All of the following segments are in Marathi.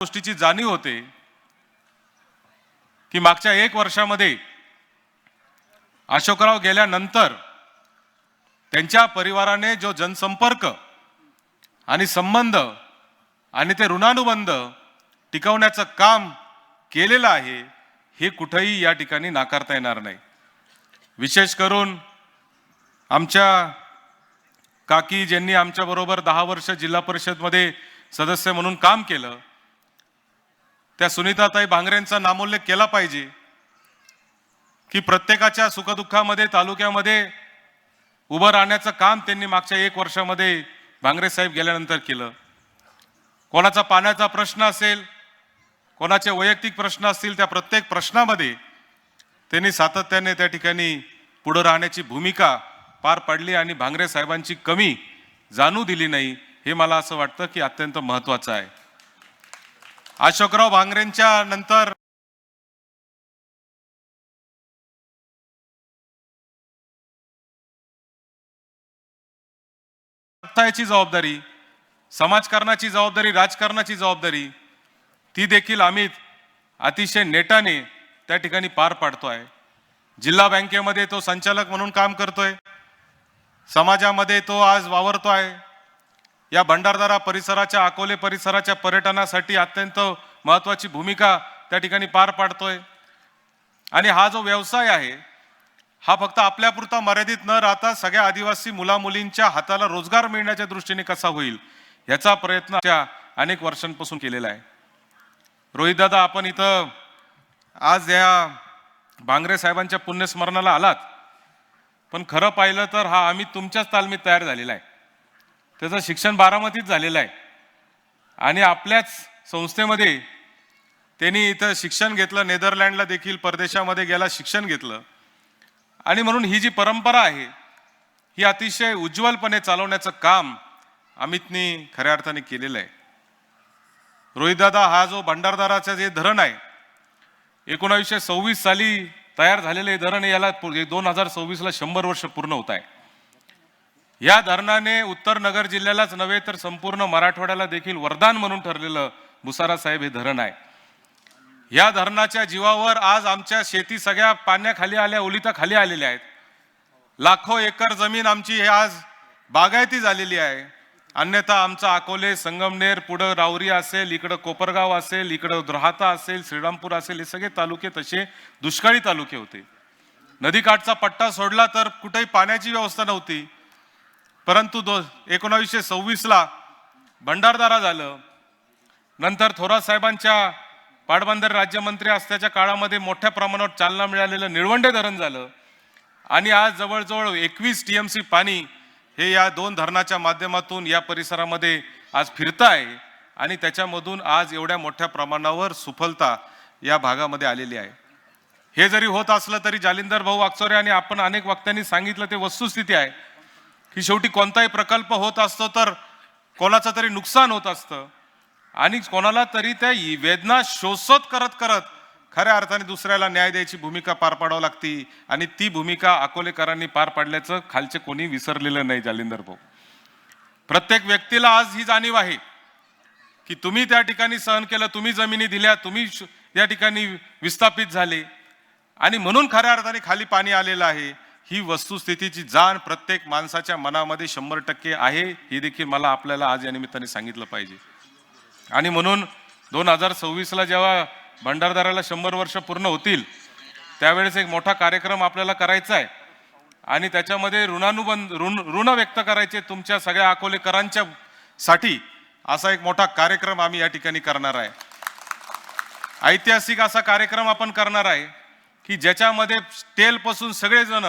गोष्टीची जाणीव होते की मागच्या एक वर्षामध्ये अशोकराव गेल्यानंतर त्यांच्या परिवाराने जो जनसंपर्क आणि संबंध आणि ते ऋणानुबंध टिकवण्याचं काम केलेलं आहे हे कुठंही या ठिकाणी नाकारता येणार नाही. विशेष करून आमच्या काकी ज्यांनी आमच्याबरोबर दहा वर्ष जिल्हा परिषदमध्ये सदस्य म्हणून काम केलं त्या सुनीताताई भांगरेंचा नामोल्लेख केला पाहिजे की प्रत्येकाच्या सुखदुःखामध्ये तालुक्यामध्ये उभं राहण्याचं काम त्यांनी मागच्या एक वर्षामध्ये भांगरे साहेब गेल्यानंतर केलं. कोणाचा पाण्याचा प्रश्न असेल कोणाचे वैयक्तिक प्रश्न असतील त्या प्रत्येक प्रश्नामध्ये त्यांनी सातत्याने त्या ठिकाणी पुढं राहण्याची भूमिका पार पाडली आणि भांगरे साहेबांची कमी जाणू दिली नाही हे मला असं वाटतं की अत्यंत महत्त्वाचं आहे. अशोकराव भांगरेंच्या नंतर याची जबाबदारी समाजकारणाची जबाबदारी राजकारणाची जबाबदारी ती देखील आम्ही अतिशय नेटाने त्या ठिकाणी पार पाडतोय. जिल्हा बँकेमध्ये तो संचालक म्हणून काम करतोय. समाजामध्ये तो आज वावरतो आहे या भंडारदारा परिसराच्या अकोले परिसराच्या पर्यटनासाठी अत्यंत महत्त्वाची भूमिका त्या ठिकाणी पार पाडतोय. आणि हा जो व्यवसाय आहे हा फक्त आपल्यापुरता मर्यादित न राहता सगळ्या आदिवासी मुलामुलींच्या हाताला रोजगार मिळण्याच्या दृष्टीने कसा होईल याचा प्रयत्न त्या अनेक वर्षांपासून केलेला आहे. रोहितदादा आपण इथं आज या भांगरे साहेबांच्या पुण्यस्मरणाला आलात. पण खरं पाहिलं तर हा आम्ही तुमच्याच तालमीत तयार झालेला आहे. त्याचं शिक्षण बारामतीत झालेलं आहे. आणि आपल्याच संस्थेमध्ये त्यांनी इथं शिक्षण घेतलं. नेदरलँडला देखील परदेशामध्ये गेला शिक्षण घेतलं. आणि म्हणून ही जी परंपरा आहे ही अतिशय उज्ज्वलपणे चालवण्याचं काम अमितनी खऱ्या अर्थाने केलेलं आहे. रोहितदादा हा जो भंडारदाराचं जे धरण आहे एकोणावीसशे सव्वीस साली तयार झालेले हे धरण याला दोन हजार सव्वीसला शंभर वर्ष पूर्ण होत आहे. या धरणाने उत्तर नगर जिल्ह्यालाच नव्हे तर संपूर्ण मराठवाड्याला देखील वरदान म्हणून ठरलेलं भुसारा साहेब हे धरण आहे. या धरणाच्या जीवावर आज आमच्या शेती सगळ्या पाण्याखाली आल्या ओलिता खाली आलेल्या आहेत. लाखो एकर जमीन आमची हे आज बागायती झालेली आहे. अन्यथा आमचा अकोले संगमनेर पुढं रावरी असेल इकडं कोपरगाव असेल इकडं द्राहता असेल श्रीरामपूर असेल हे सगळे तालुके तसे दुष्काळी तालुके होते. नदीकाठचा पट्टा सोडला तर कुठेही पाण्याची व्यवस्था नव्हती. परंतु दो एकोणावीसशे सव्वीसला भंडारदारा झालं. नंतर थोरात साहेबांच्या पाटबंधारे राज्यमंत्री असल्याच्या काळामध्ये मोठ्या प्रमाणावर चालना मिळालेलं निळवंडे धरण झालं. आणि आज जवळजवळ एकवीस टी एम सी पाणी हे या दोन धरणाच्या माध्यमातून या परिसरामध्ये आज फिरत आहे. आणि त्याच्यामधून आज एवढ्या मोठ्या प्रमाणावर सुफलता या भागामध्ये आलेली आहे. हे जरी होत असलं तरी जालिंदर भाऊ अक्सोरे आणि आपण अनेक वक्त्यांनी सांगितलं ते वस्तुस्थिती आहे. की शेवटी कोणताही प्रकल्प होत असतो तर कोणाचं तरी नुकसान होत असतं. आणि कोणाला तरी त्या वेदना शोषत करत करत खऱ्या अर्थाने दुसऱ्याला न्याय द्यायची भूमिका पार पाडावं लागती आणि ती भूमिका अकोलेकरांनी पार पाडल्याचं खालचे कोणी विसरलेलं नाही जालिंदर भाऊ. प्रत्येक व्यक्तीला आज ही जाणीव आहे की तुम्ही त्या ठिकाणी सहन केलं तुम्ही जमिनी दिल्या तुम्ही श- या ठिकाणी विस्थापित झाले. आणि म्हणून खऱ्या अर्थाने खाली पाणी आलेलं आहे. ही वस्तुस्थितीची जाण प्रत्येक माणसाच्या मनामध्ये शंभर टक्के आहे हे देखील मला आपल्याला आज या निमित्ताने सांगितलं पाहिजे. आणि म्हणून दोन हजार सव्वीसला जेव्हा भंडारदाराला शंभर वर्ष पूर्ण होतील त्यावेळेस एक मोठा कार्यक्रम आपल्याला करायचा आहे. आणि त्याच्यामध्ये ऋणानुबंध ऋण ऋण व्यक्त करायचे तुमच्या सगळ्या अकोलेकरांच्या साठी असा एक मोठा कार्यक्रम आम्ही या ठिकाणी करणार आहे. ऐतिहासिक असा कार्यक्रम आपण करणार आहे की ज्याच्यामध्ये तेलपासून सगळेजण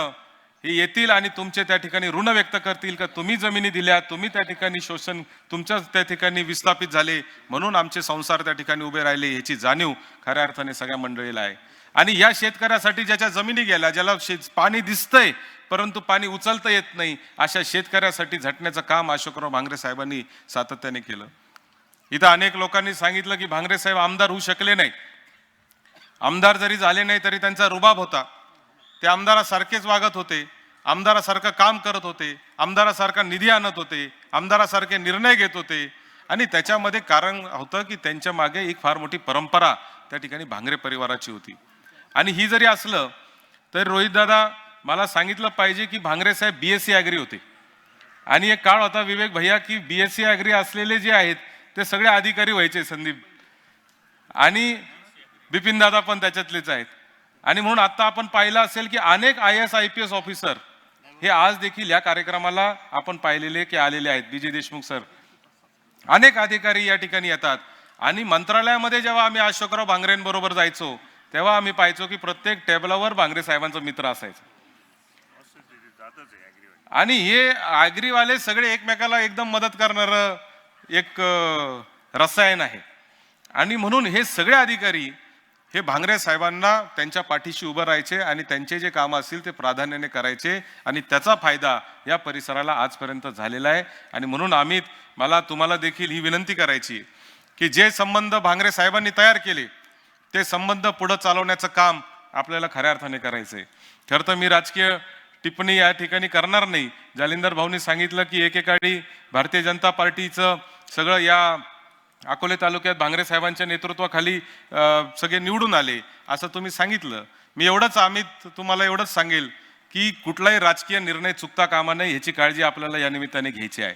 हे येतील आणि तुमचे त्या ठिकाणी ऋण व्यक्त करतील का? तुम्ही जमिनी दिल्या तुम्ही त्या ठिकाणी शोषण तुमच्या त्या ठिकाणी विस्थापित झाले म्हणून आमचे संसार त्या ठिकाणी उभे राहिले याची जाणीव खऱ्या अर्थाने सगळ्या मंडळीला आहे. आणि या शेतकऱ्यासाठी ज्याच्या जमिनी गेल्या ज्याला शेत पाणी दिसतंय परंतु पाणी उचलता येत नाही अशा शेतकऱ्यासाठी झटण्याचं काम अशोकराव भांगरे साहेबांनी सातत्याने केलं. इथं अनेक लोकांनी सांगितलं की भांगरे साहेब आमदार होऊ शकले नाही आमदार जरी झाले नाही तरी त्यांचा रुबाब होता. ते आमदारासारखेच वागत होते आमदारासारखं काम करत होते आमदारासारखा निधी आणत होते आमदारासारखे निर्णय घेत होते. आणि त्याच्यामध्ये कारण होतं की त्यांच्या मागे एक फार मोठी परंपरा त्या ठिकाणी भांगरे परिवाराची होती. आणि ही जरी असलं तरी रोहितदादा मला सांगितलं पाहिजे की भांगरे साहेब बी एस सी ॲग्री होते. आणि एक काळ होता विवेक भैया की बी एस सी ॲग्री असलेले जे आहेत ते सगळे अधिकारी व्हायचे संदीप. आणि बिपिन दादा पण त्याच्यातलेच आहेत. आणि म्हणून आता आपण पाहिलं असेल की अनेक I S I P S officer हे आज देखील या कार्यक्रमाला आपण पाहिलेले की आलेले आहेत. विजय देशमुख सर. अनेक अधिकारी या ठिकाणी येतात. आणि मंत्रालयामध्ये जेव्हा आम्ही अशोकराव भांगरेंबरोबर जायचो तेव्हा आम्ही पाहायचो की प्रत्येक टेबलावर भांगरे साहेबांचा मित्र असायचा. आणि हे ॲग्रीवाले सगळे एकमेकाला एकदम मदत करणार एक रसायन आहे. आणि म्हणून हे सगळे अधिकारी हे भांगरे साहेबांना त्यांच्या पाठीशी उभं राहायचे आणि त्यांचे जे कामं असतील ते प्राधान्याने करायचे आणि त्याचा फायदा या परिसराला आजपर्यंत झालेला आहे. आणि म्हणून अमित मला तुम्हाला देखील ही विनंती करायची की जे संबंध भांगरे साहेबांनी तयार केले ते संबंध पुढं चालवण्याचं काम आपल्याला खऱ्या अर्थाने करायचं आहे खरं तर मी राजकीय टिप्पणी या ठिकाणी करणार नाही. जालिंदर भाऊनी सांगितलं की एकेकाळी भारतीय जनता पार्टीचं सगळं या अकोले तालुक्यात भांगरे साहेबांच्या नेतृत्वाखाली सगळे निवडून आले असं तुम्ही सांगितलं. मी एवढंच अमित तुम्हाला एवढंच सांगेल की कुठलाही राजकीय निर्णय चुकता कामा नये ह्याची काळजी आपल्याला या निमित्ताने घ्यायची आहे.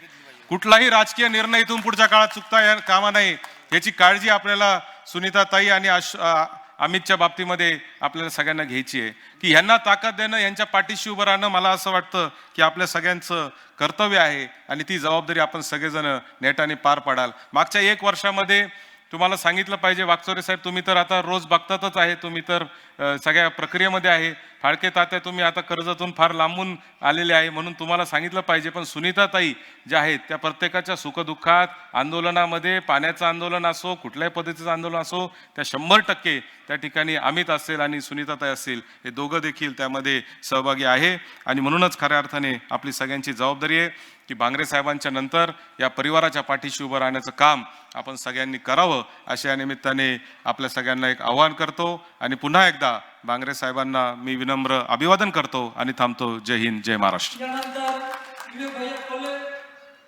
कुठलाही राजकीय निर्णय इथून पुढच्या काळात चुकता या कामा नये ह्याची काळजी आपल्याला सुनीता ताई आणि आश अमितच्या बाबतीमध्ये आपल्याला सगळ्यांना घ्यायची आहे. की ह्यांना ताकद देणं यांच्या पाठीशी उभं राहणं मला असं वाटतं की आपल्या सगळ्यांचं कर्तव्य आहे आणि ती जबाबदारी आपण सगळेजण नेटाने पार पाडाल. मागच्या एक वर्षामध्ये तुम्हाला सांगितलं पाहिजे वाकचोरे साहेब तुम्ही तर आता रोज बघतातच आहे तुम्ही तर सगळ्या प्रक्रियेमध्ये आहे. फाळके तात्या तुम्ही आता कर्जातून फार लांबून आलेले आहे म्हणून तुम्हाला सांगितलं पाहिजे पण सुनीताताई ज्या आहेत त्या प्रत्येकाच्या सुखदुःखात आंदोलनामध्ये पाण्याचं आंदोलन असो कुठल्याही पद्धतीचं आंदोलन असो त्या शंभर टक्के त्या ठिकाणी अमित असेल आणि सुनीताताई असेल हे दोघं देखील त्यामध्ये सहभागी आहे. आणि म्हणूनच खऱ्या अर्थाने आपली सगळ्यांची जबाबदारी आहे. की बांगरे साहेबांच्या नंतर या परिवाराच्या पाठीशी उभं राहण्याचं काम आपण सगळ्यांनी करावं अशा या निमित्ताने आपल्या सगळ्यांना एक आवाहन करतो आणि पुन्हा एकदा बांगरे साहेबांना मी विनम्र अभिवादन करतो आणि थांबतो. जय हिंद जय महाराष्ट्र.